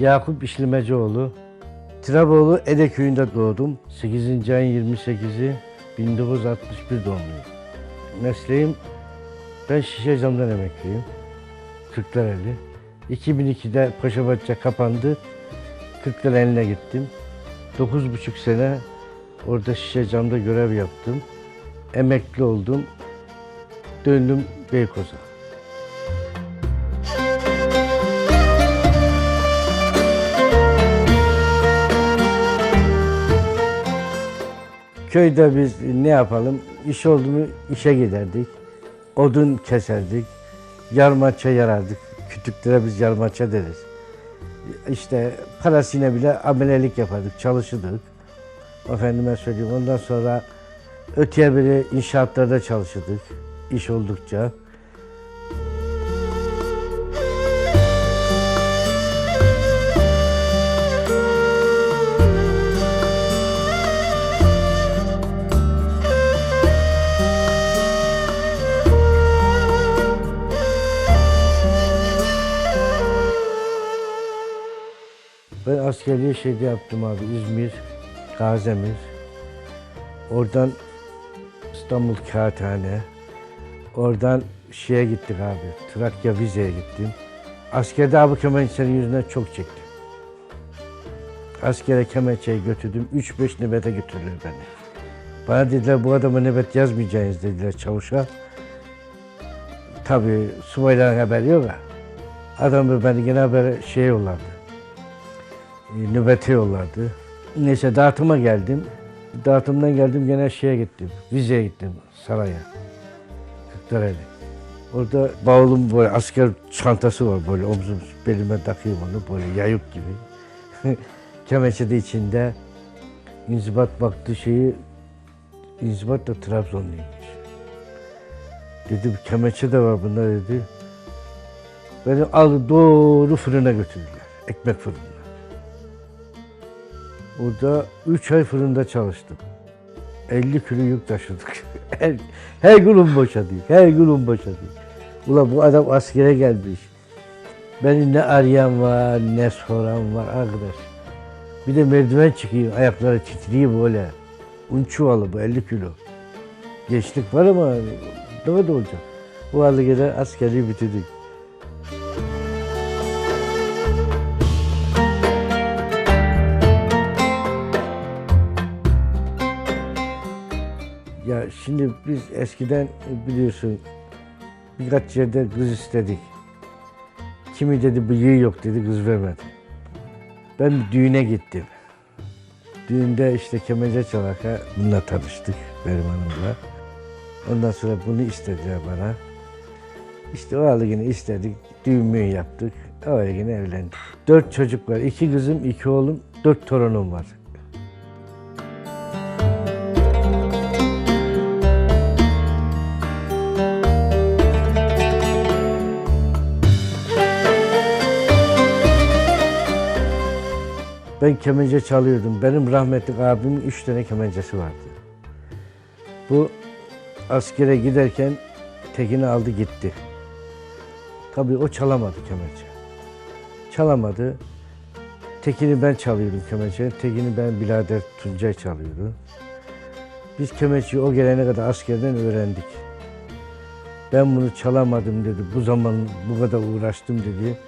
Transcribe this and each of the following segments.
Yakup İşlimecioğlu. Tiraboğlu Ede köyünde doğdum. 8. ayın 28'i 1961 doğumluyum. Mesleğim, ben şişe camdan emekliyim. Kırklareli. 2002'de Paşabahçe kapandı. Kırklareli'ne gittim. 9,5 sene orada şişe camda görev yaptım. Emekli oldum. Döndüm Beykoz'a. Köyde biz ne yapalım? İş oldu mu işe giderdik. Odun keserdik. Yarmaça yarardık. Kütüklere biz yarmaça deriz. İşte parasıyla bile amelelik yapardık, çalışırdık. Efendime söyleyeyim. Ondan sonra öteye biri inşaatlarda çalışırdık. iş oldukça. Askerliği şeyde yaptım abi İzmir, Gazemir. Oradan İstanbul Kağıthane. Oradan şeye gittik abi. Trakya vizeye gittim. Askerde abi kemençenin yüzünden çok çektim. Askere kemençeyi götürdüm. 3-5 nöbete götürdüler beni. Bana dediler bu adama nöbet yazmayacaksınız dediler çavuşa. Tabii subayların haberi yok ya. Adam beni gene haber şey yollardı e, nöbete yollardı. Neyse dağıtıma geldim. Dağıtımdan geldim gene şeye gittim. Vizeye gittim saraya. Kırklareli. Orada bavulum böyle asker çantası var böyle omzum belime takıyorum onu böyle yayık gibi. Kemeçe de içinde inzibat baktı şeyi inzibat da Trabzonluymuş. Dedi kemeçe de var bunda dedi. Beni aldı doğru fırına götürdüler. Ekmek fırınına. Orada 3 ay fırında çalıştım. 50 kilo yük taşıdık. Her, her gün boşadık. Her gün boşadık. Ulan bu adam askere gelmiş. Beni ne arayan var, ne soran var arkadaş. Bir de merdiven çıkıyor, ayakları titriyor böyle. Un çuvalı bu 50 kilo. Gençlik var ama ne olacak? Bu halde gene askerliği bitirdik. Şimdi biz eskiden biliyorsun birkaç yerde kız istedik. Kimi dedi bıyığı yok dedi kız vermedi. Ben düğüne gittim. Düğünde işte kemece çalaka bununla tanıştık benim hanımla. Ondan sonra bunu istediler bana. İşte o halde yine istedik, düğün müğün yaptık. Öyle yine evlendik. Dört çocuk var, iki kızım, iki oğlum, dört torunum var. Ben kemence çalıyordum. Benim rahmetli abimin üç tane kemencesi vardı. Bu askere giderken tekini aldı gitti. Tabii o çalamadı kemence. Çalamadı. Tekini ben çalıyordum kemençeyi. Tekini ben birader Tuncay çalıyordu. Biz kemençeyi o gelene kadar askerden öğrendik. Ben bunu çalamadım dedi. Bu zaman bu kadar uğraştım dedi.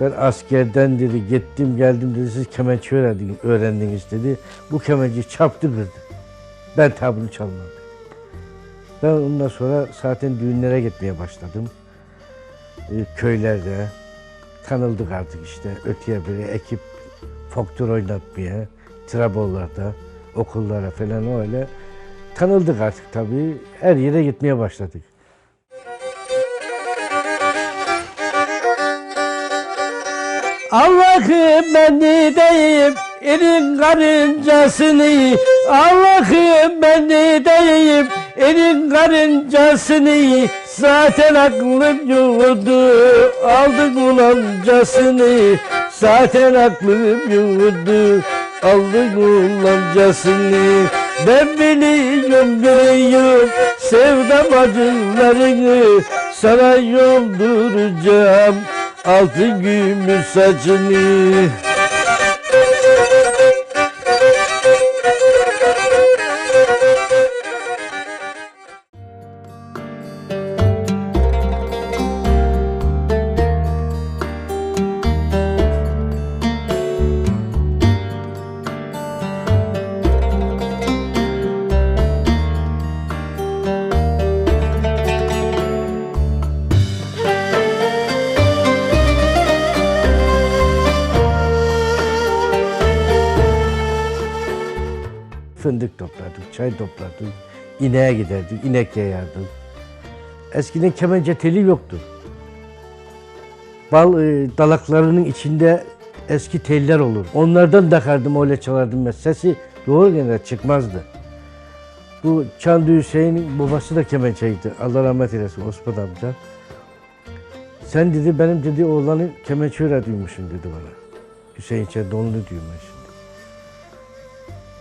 Ben askerden dedi gittim geldim dedi siz kemençe öğrendiniz, öğrendiniz dedi. Bu kemenceyi çarptı kırdı. Ben çalmam dedi. Ben ondan sonra zaten düğünlere gitmeye başladım. Ee, köylerde tanıldık artık işte öteye biri ekip folklor oynatmaya, trabollarda, okullara falan öyle. Tanıldık artık tabii. Her yere gitmeye başladık. Allah'ım ben ne diyeyim elin karıncasını Allah'ım ben ne diyeyim elin karıncasını Zaten aklım yoktu aldık ulancasını Zaten aklım yoktu aldık ulancasını Ben biliyorum biliyorum sevdam acılarını. Sana yolduracağım altın gümüş saçını Fındık toplardık, çay toplardık, ineğe giderdik, inek yayardık. Eskiden kemence teli yoktu. Bal e, dalaklarının içinde eski teller olur. Onlardan takardım, öyle çalardım ben. Sesi doğru gene çıkmazdı. Bu Çandı Hüseyin'in babası da kemençeydi. Allah rahmet eylesin Osman amca. Sen dedi benim dedi oğlanı kemençe öğretiyormuşsun dedi bana. Hüseyin Çendonlu diyorum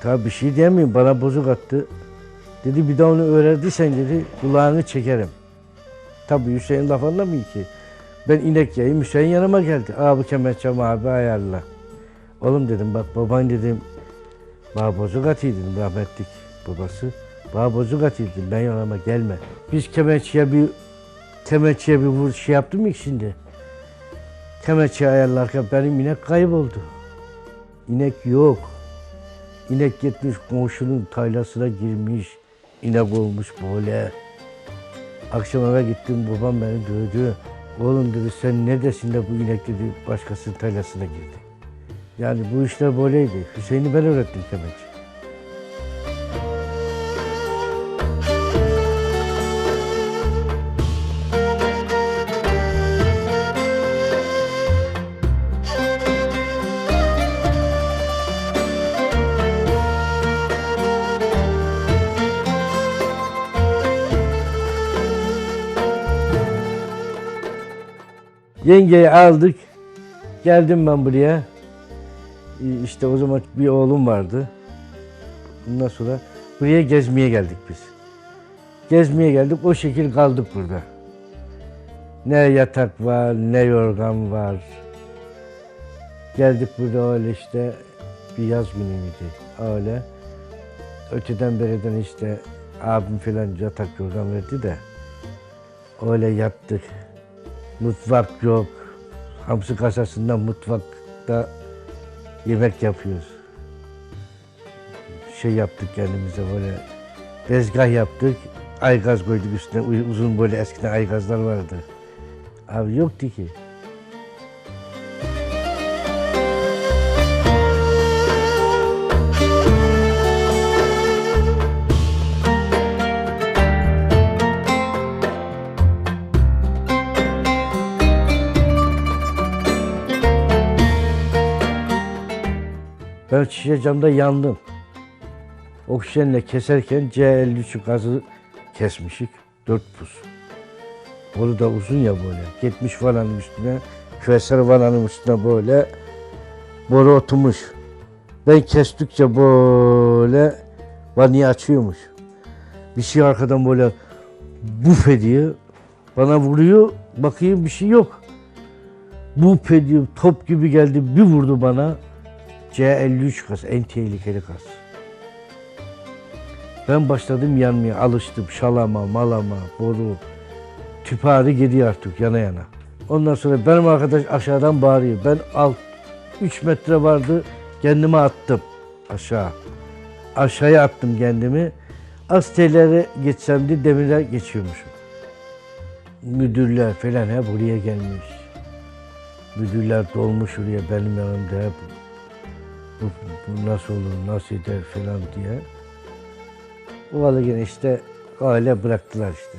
ben şimdi. Tabi bir şey diyemiyorum bana bozuk attı. Dedi bir daha onu öğrendiysen dedi kulağını çekerim. Tabi Hüseyin laf anlamıyor ki. Ben inek yayayım Hüseyin yanıma geldi. Abi kemençem abi ayarla. Oğlum dedim bak baban dedim bana bozuk atıyor rahmetlik babası. Bana bozuk atıyor ben yanıma gelme. Biz kemençeye bir kemençeye bir vur şey yaptım mı şimdi? Kemençeyi ayarlarken benim inek kayboldu. İnek yok. İnek gitmiş komşunun taylasına girmiş. İnek olmuş böyle. Akşam eve gittim babam beni dövdü. Oğlum dedi sen neredesin de bu inek dedi başkasının taylasına girdi. Yani bu işler böyleydi. Hüseyin'i ben öğrettim kemençe. Yengeyi aldık. Geldim ben buraya. İşte o zaman bir oğlum vardı. Bundan sonra buraya gezmeye geldik biz. Gezmeye geldik. O şekil kaldık burada. Ne yatak var, ne yorgan var. Geldik burada öyle işte bir yaz günüydü. Öyle. Öteden beriden işte abim falan yatak yorgan verdi de öyle yattık. Mutfak yok. Hamsi kasasından mutfakta yemek yapıyoruz. Şey yaptık kendimize böyle tezgah yaptık. Aygaz koyduk üstüne. Uzun böyle eskiden aygazlar vardı. Abi yoktu ki. Ben şişe camda yandım. Oksijenle keserken C53 gazı kesmişik. Dört pus. Boru da uzun ya böyle. Gitmiş vananın üstüne, küresel vananın üstüne böyle boru oturmuş. Ben kestikçe böyle vanayı açıyormuş. Bir şey arkadan böyle buf ediyor. Bana vuruyor. Bakayım bir şey yok. Buf ediyor. Top gibi geldi. Bir vurdu bana. C53 gaz en tehlikeli gaz. Ben başladım yanmaya, alıştım şalama, malama, boru, tüpari gidiyor artık yana yana. Ondan sonra benim arkadaş aşağıdan bağırıyor. Ben alt 3 metre vardı kendimi attım aşağı. Aşağıya attım kendimi. Az geçsem de demirler geçiyormuşum. Müdürler falan hep buraya gelmiş. Müdürler dolmuş oraya benim yanımda hep bu, bu nasıl olur, nasıl eder falan diye. O vallahi gene işte aile bıraktılar işte.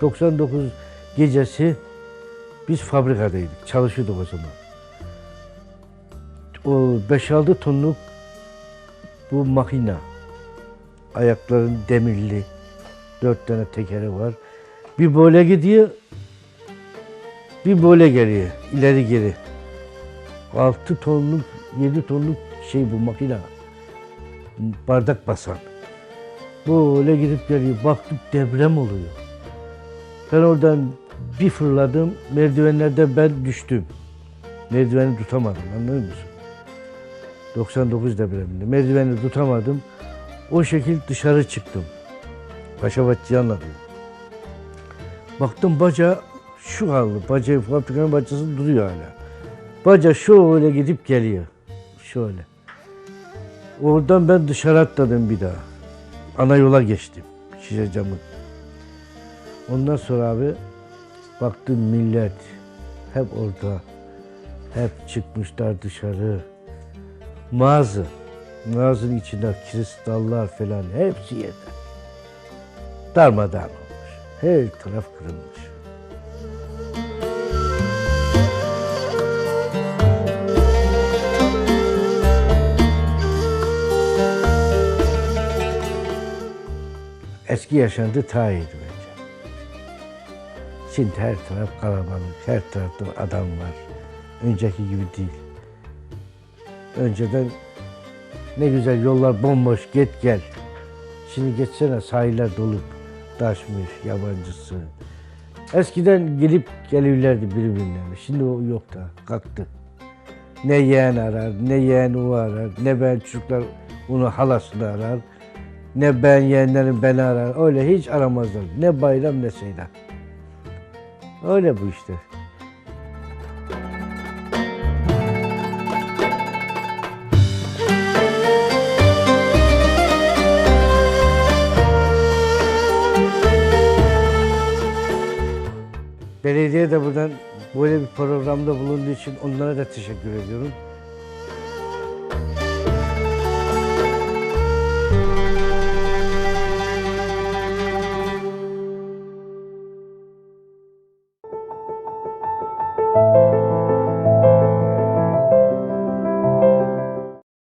...99 gecesi biz fabrikadaydık, çalışıyorduk o zaman. O 5-6 tonluk bu makina, ayakların demirli, dört tane tekeri var. Bir böyle gidiyor, bir böyle geliyor, ileri geri. 6 tonluk, 7 tonluk şey bu makine. Bardak basan. Böyle gidip geliyor. Baktık deprem oluyor. Ben oradan bir fırladım. Merdivenlerde ben düştüm. Merdiveni tutamadım anlıyor musun? 99 depreminde. Merdiveni tutamadım. O şekil dışarı çıktım. Paşabatçı'yı anladım. Baktım baca şu kaldı. Baca fabrikanın bacası duruyor hala. Baca şöyle gidip geliyor. Şöyle. Oradan ben dışarı atladım bir daha. Ana yola geçtim. Şişe camın. Ondan sonra abi baktım millet hep orada. Hep çıkmışlar dışarı. Mağazı. Mağazanın içinde kristallar falan hepsi yerde. Darmadağın olmuş. Her taraf kırılmış. Eski yaşantı daha iyiydi. Şimdi her taraf kalabalık, her tarafta adam var. Önceki gibi değil. Önceden ne güzel yollar bomboş, git gel. Şimdi geçsene sahiller dolup taşmış, yabancısı. Eskiden gelip geliyorlardı birbirlerine. Şimdi o yok da, kalktı. Ne yeğen arar, ne yeğen o arar, ne ben çocuklar onu halasını arar. Ne ben yeğenlerim beni arar. Öyle hiç aramazlar. Ne bayram ne seyran. Öyle bu işte. Belediye de buradan böyle bir programda bulunduğu için onlara da teşekkür ediyorum.